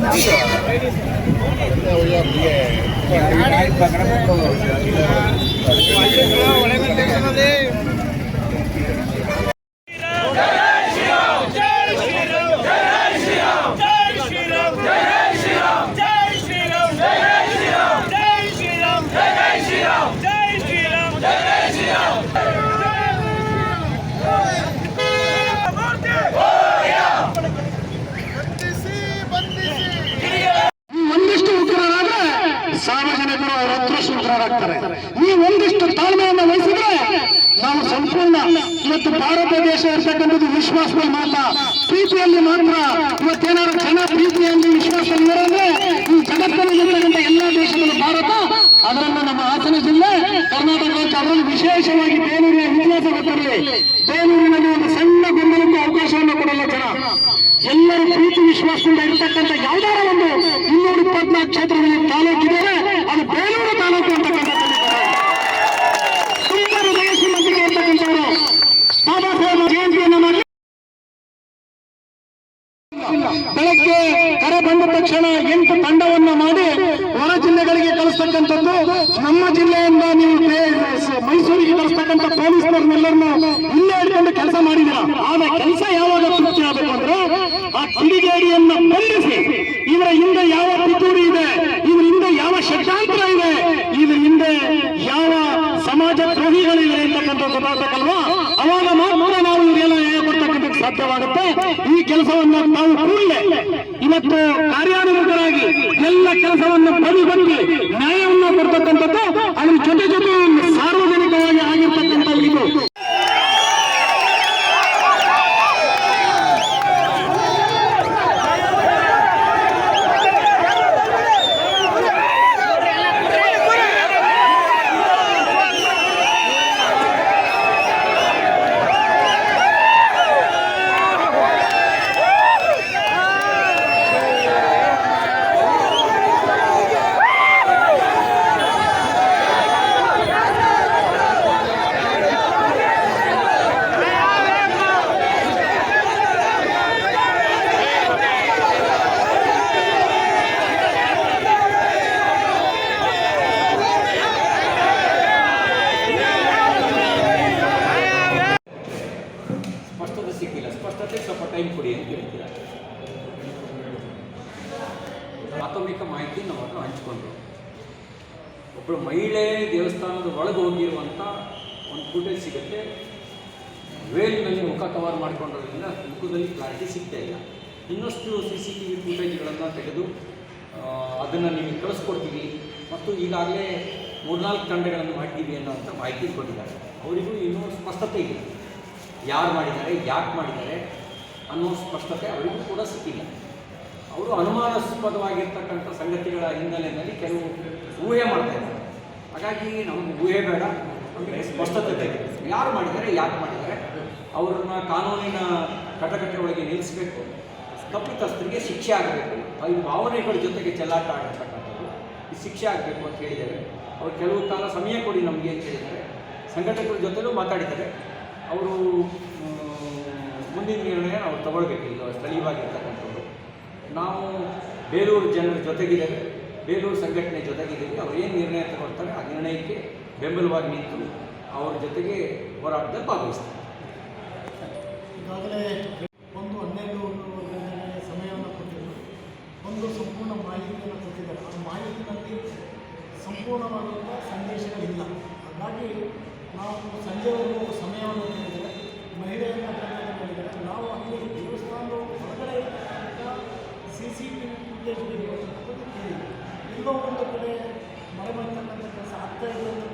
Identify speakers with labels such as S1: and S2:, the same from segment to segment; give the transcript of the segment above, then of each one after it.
S1: ಒಂದಿಷ್ಟು ಸಾರ್ವಜನಿಕರು ಈ ಒಂದಿಷ್ಟು ತಾಳ್ಮೆಯನ್ನು ವಹಿಸಿದ್ರೆ ನಾವು ಸಂಪೂರ್ಣ ಇವತ್ತು ಭಾರತ ದೇಶ ಇರ್ತಕ್ಕಂಥದ್ದು ವಿಶ್ವಾಸದಲ್ಲಿ ಮಾತ್ರ ಪ್ರೀತಿಯಲ್ಲಿ ಮಾತ್ರ ಇವತ್ತೇನಾದ್ರು ಜನ ಪ್ರೀತಿಯಲ್ಲಿ ವಿಶ್ವಾಸ ಇರೋದ್ರೆ ಈ ಜಗತ್ತಿನಲ್ಲಿ ಇರ್ತಕ್ಕಂಥ ಎಲ್ಲಾ ದೇಶಗಳು ಭಾರತ, ಅದರಲ್ಲೂ ನಮ್ಮ ಹಾಸನ ಜಿಲ್ಲೆ ಕರ್ನಾಟಕ ಅದರಲ್ಲಿ ವಿಶೇಷವಾಗಿ ಬೇಲೂರಿನ ಇತಿಹಾಸ ಗೊತ್ತಿರಲಿ. ಬೇಲೂರಿನಲ್ಲಿ ಒಂದು ಸಣ್ಣ ಬೆಂಬಲಕ್ಕೆ ಅವಕಾಶವನ್ನು ಕೊಡಲ್ಲ ಜನ. ಎಲ್ಲರೂ ಬೆಳಗ್ಗೆ ಕರೆ ಬಂದ ತಕ್ಷಣ ಎಂಟು ತಂಡವನ್ನ ಮಾಡಿ ಹೊರ ಜಿಲ್ಲೆಗಳಿಗೆ ಕಳಿಸ್ತಕ್ಕಂಥದ್ದು. ನಮ್ಮ ಜಿಲ್ಲೆಯಿಂದ ನೀವು ಮೈಸೂರಿಗೆ ಕಳಿಸ್ತಕ್ಕಂಥ ಪೊಲೀಸರನ್ನೆಲ್ಲರನ್ನು ಇಲ್ಲೇ ಹಿಡ್ಕೊಂಡು ಕೆಲಸ ಮಾಡಿದಿರ ಆಗ ಕೆಲಸ ಯಾವಾಗ ತೃಪ್ತಿ ಆಗಬೇಕು ಅಂದ್ರೆ ಆ ಕಿಡಿಗೇಡಿಯನ್ನ ಬಂಧಿಸಿ ಇವರ ಹಿಂದೆ ಯಾವ ಪಿತೂರಿ ಇದೆ ಇವ್ರ ಹಿಂದೆ ಯಾವ ಷಡ್ಯಂತ್ರ ಇದೆ ಇವ್ರ ಹಿಂದೆ ಯಾವ ಸಮಾಜ ದ್ರೋಹಿಗಳಿವೆ ಅಂತಕ್ಕಂಥದ್ದು ಗೊತ್ತಾಗಬೇಕಲ್ವಾ? ಅವಾಗ ಮಾತ್ರ ನಾವು ಸಾಧ್ಯವಾಗುತ್ತೆ. ಈ ಕೆಲಸವನ್ನು ನಾವು ಕೂಡಲೇ ಇವತ್ತು ಕಾರ್ಯಾನುಮುಖರಾಗಿ ಎಲ್ಲ ಕೆಲಸವನ್ನು ಬದಿ ಬಂದು ನ್ಯಾಯವನ್ನು ಕೊಡ್ತಕ್ಕಂಥದ್ದು ಅದ್ರ ಜೊತೆ ಜೊತೆ ಒಂದು ಸಾರ್ವಜನಿಕವಾಗಿ ಆಗಿರ್ತಕ್ಕಂಥ ಇದು
S2: ಸ್ಪಷ್ಟತೆ ಸಿಕ್ಕಿಲ್ಲ ಟೈಮ್ ಕೊಡಿ ಅಂತ ಹೇಳ್ತೀರಾ? ಪ್ರಾಥಮಿಕ ಮಾಹಿತಿ ನಾವನ್ನು ಹಂಚ್ಕೊಂಡ್ರು ಒಬ್ಬಳು ಮಹಿಳೆ ದೇವಸ್ಥಾನದ ಒಳಗೆ ಹೋಗಿರುವಂಥ ಒಂದು ಫುಟೇಜ್ ಸಿಗುತ್ತೆ. ವೇಲ್ನಲ್ಲಿ ಮುಖ ಕವರ್ ಮಾಡ್ಕೊಂಡೋದ್ರಿಂದ ಮುಖದಲ್ಲಿ ಕ್ಲಾರಿಟಿ ಸಿಗ್ತಾ ಇಲ್ಲ. ಇನ್ನಷ್ಟು ಸಿ ಸಿ ಟಿ ವಿ ಫುಟೇಜ್ಗಳನ್ನು ತೆಗೆದು ಅದನ್ನು ನಿಮಗೆ ಕಳಿಸ್ಕೊಡ್ತೀವಿ. ಮತ್ತು ಈಗಾಗಲೇ ಮೂರ್ನಾಲ್ಕು ತಂಡಗಳನ್ನು ಮಾಡಿದ್ದೀವಿ ಅನ್ನೋಂಥ ಮಾಹಿತಿ ಕೊಟ್ಟಿದ್ದಾರೆ. ಅವರಿಗೂ ಇನ್ನೂ ಸ್ಪಷ್ಟತೆ ಇಲ್ಲ. ಯಾರು ಮಾಡಿದ್ದಾರೆ, ಯಾಕೆ ಮಾಡಿದ್ದಾರೆ ಅನ್ನೋ ಸ್ಪಷ್ಟತೆ ಅವರಿಗೂ ಕೂಡ ಸಿಕ್ಕಿಲ್ಲ. ಅವರು ಅನುಮಾನಾಸ್ಪದವಾಗಿರ್ತಕ್ಕಂಥ ಸಂಗತಿಗಳ ಹಿನ್ನೆಲೆಯಲ್ಲಿ ಕೆಲವು ಊಹೆ ಮಾಡ್ತಾ ಇದ್ದಾರೆ. ಹಾಗಾಗಿ ನಮಗೆ ಊಹೆ ಬೇಡ ಅಂದರೆ ಸ್ಪಷ್ಟತೆ ಬೇಕು ಯಾರು ಮಾಡಿದ್ದಾರೆ ಯಾಕೆ ಮಾಡಿದ್ದಾರೆ? ಅವ್ರನ್ನ ಕಾನೂನಿನ ಕಟಕಟೆ ಒಳಗೆ ನಿಲ್ಲಿಸಬೇಕು. ತಪ್ಪಿತಸ್ಥರಿಗೆ ಶಿಕ್ಷೆ ಆಗಬೇಕು. ಈ ಭಾವನೆಗಳ ಜೊತೆಗೆ ಚೆಲ್ಲಾಟ ಆಗಿರ್ತಕ್ಕಂಥದ್ದು ಈ ಶಿಕ್ಷೆ ಆಗಬೇಕು ಅಂತ ಹೇಳಿದ್ದಾರೆ. ಅವರು ಕೆಲವು ಕಾಲ ಸಮಯ ಕೊಡಿ ನಮಗೆ ಅಂತ ಹೇಳಿದ್ದಾರೆ. ಸಂಘಟನೆಗಳ ಜೊತೆಲೂ ಮಾತಾಡಿದ್ದಾರೆ. ಅವರು ಮುಂದಿನ ನಿರ್ಣಯ ನಾವು ತಗೊಳ್ಬೇಕಿಲ್ಲ ಸ್ಥಳೀಯವಾಗಿರ್ತಕ್ಕಂಥವ್ರು. ನಾವು ಬೇಲೂರು ಜನರ ಜೊತೆಗಿದ್ದೇವೆ. ಬೇಲೂರು ಸಂಘಟನೆ ಜೊತೆಗಿದ್ದೀವಿ. ಅವ್ರು ಏನು ನಿರ್ಣಯ ತಗೊಳ್ತಾರೆ, ಆ ನಿರ್ಣಯಕ್ಕೆ ಬೆಂಬಲವಾಗಿ ನಿಂತು ಅವ್ರ ಜೊತೆಗೆ ಹೋರಾಟದಲ್ಲಿ ಭಾಗವಹಿಸ್ತಾರೆ.
S3: ಈಗಾಗಲೇ ಒಂದು ಹನ್ನೆರಡು ಸಮಯವನ್ನು ಕೊಟ್ಟಿದ್ದರು. ಒಂದು ಸಂಪೂರ್ಣ ಮಾಹಿತಿಯನ್ನು ಕೊಟ್ಟಿದ್ದಾರೆ. ಆ ಮಾಹಿತಿನಲ್ಲಿ ಸಂಪೂರ್ಣವಾದಂಥ ಸಂದೇಶಗಳಿಲ್ಲ. ಹಾಗಾಗಿ ನಾವು ಸಂಜೆವರೆಗೂ ಸಮಯವನ್ನು ನೀಡಿದರೆ ಮಹಿಳೆಯನ್ನ ಕರೆದು ಮಾಡಿದರೆ ನಾವು ಅಲ್ಲಿ ದೇವಸ್ಥಾನದ ಹೊರಗಡೆ ಸಿ ಸಿ ಟಿ ವಿ ಫುಟೇಜ್ಗಳು ಕೇಳಿದೆ ಎಲ್ಲೋ ಒಂದು ಕಡೆ ಮರೆಮಾಡ್ತಕ್ಕಂಥ ಕೆಲಸ ಆಗ್ತಾ ಇದೆ ಅಂತ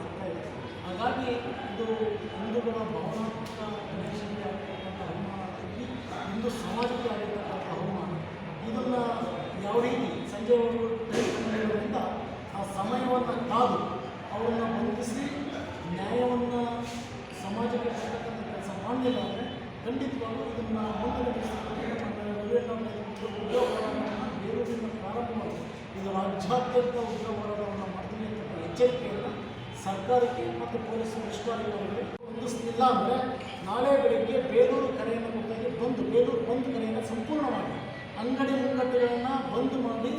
S3: ಆಗ್ತಾ ಇದೆ ಹಾಗಾಗಿ ಇದು ಹಿಂದೂಗಳ ಭಾವನಾತ್ಮಕ ಗಣೇಶನಿಗೆ ಆಗಿರ್ತಕ್ಕಂಥ ಅವಮಾನ ಇಡೀ ಹಿಂದೂ ಸಮಾಜಕ್ಕೆ ಆಗಿರ್ತಕ್ಕಂಥ ಅವಮಾನ ಇದನ್ನು ಯಾವ ರೀತಿ ಸಂಜೆವರೆಗೂ ಆ ಸಮಯವನ್ನು ಕಾದು ಅವರನ್ನು ಬಂಧಿಸಿ ನ್ಯಾಯವನ್ನು ಸಮಾಜಕ್ಕೆ ಕೊಡ್ತಕ್ಕಂಥ ಕೆಲಸ ಮಾಡಲಿಲ್ಲ ಅಂದರೆ ಖಂಡಿತವಾಗೂ ಇದನ್ನು ಮುಂದಿನ ಉದ್ಯೋಗವನ್ನು ಬೇರೂರಿನ ಪ್ರಾರಂಭ ಮಾಡಿ ಇದು ರಾಜ್ಯಾದ್ಯಂತ ಉಗ್ರ ಹೋರಾಟವನ್ನು ಮಾಡ್ತೀನಿ ಅಂತ ಎಚ್ಚರಿಕೆಯನ್ನು ಸರ್ಕಾರಕ್ಕೆ ಮತ್ತು ಪೊಲೀಸ್ ವರಿಷ್ಠಾಧಿಕಾರಿಗಳಿಗೆ ಹೊಂದಿಸ್ತಿಲ್ಲ ಅಂದರೆ ನಾಳೆ ಬೆಳಿಗ್ಗೆ ಬೇಲೂರು ಕರೆಯನ್ನು ಕೊಟ್ಟಾಗಿ ಬಂದು ಬೇಲೂರು ಬಂದ್ ಕರೆಯನ್ನು ಸಂಪೂರ್ಣವಾಗಿ ಅಂಗಡಿ ಮುಂಗಟ್ಟುಗಳನ್ನು ಬಂದ್ ಮಾಡಿ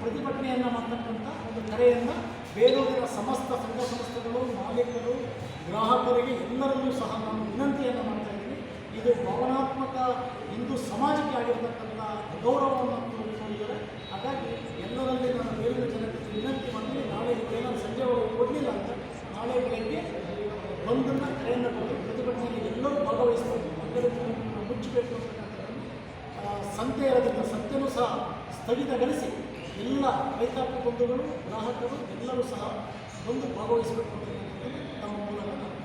S3: ಪ್ರತಿಭಟನೆಯನ್ನು ಮಾಡ್ತಕ್ಕಂಥ ಒಂದು ಕರೆಯನ್ನು ಬೇಲೂರಿನ ಸಮಸ್ತ ಸಂಘ ಸಂಸ್ಥೆಗಳು, ಮಾಲೀಕರು ಗ್ರಾಹಕರಿಗೆ ಎಲ್ಲರಲ್ಲೂ ಸಹ ನಾನು ವಿನಂತಿಯನ್ನು ಮಾಡ್ತಾ ಇದ್ದೀನಿ. ಇದು ಭಾವನಾತ್ಮಕ ಹಿಂದೂ ಸಮಾಜಕ್ಕೆ ಆಗಿರ್ತಕ್ಕಂಥ ಗೌರವವನ್ನು ತೋರಿಸಿದ್ದಾರೆ ಹಾಗಾಗಿ ಎಲ್ಲರಲ್ಲಿ ನಾನು ಬೇರೆ ಜನಕ್ಕೆ ವಿನಂತಿ ಮಾಡ್ತೀನಿ. ನಾಳೆ ಏನಾದ್ರು ಸಂಜೆ ಒಳಗೆ ಕೊಡಲಿಲ್ಲ ಅಂತ ನಾಳೆ ಬೆಳಗ್ಗೆ ಬಂದನ್ನು ಕರೆಯನ್ನು ಕೊಟ್ಟು ಪ್ರತಿಭಟನೆಯಲ್ಲಿ ಎಲ್ಲರೂ ಭಾಗವಹಿಸಬೇಕು ಮಕ್ಕಳು ಮುಚ್ಚಬೇಕು ಅಂತಕ್ಕಂಥದ್ದನ್ನು ಸಂತೆ ಇರೋದ್ರಿಂದ ಸಂತೆನೂ ಸಹ ಸ್ಥಗಿತಗೊಳಿಸಿ ಎಲ್ಲ ರೈತಾಪಿ ಬಂಧುಗಳು, ಗ್ರಾಹಕರು ಎಲ್ಲರೂ ಸಹ ಬಂದು ಭಾಗವಹಿಸಬೇಕು ಅಂತಕ್ಕಂಥದ್ದನ್ನು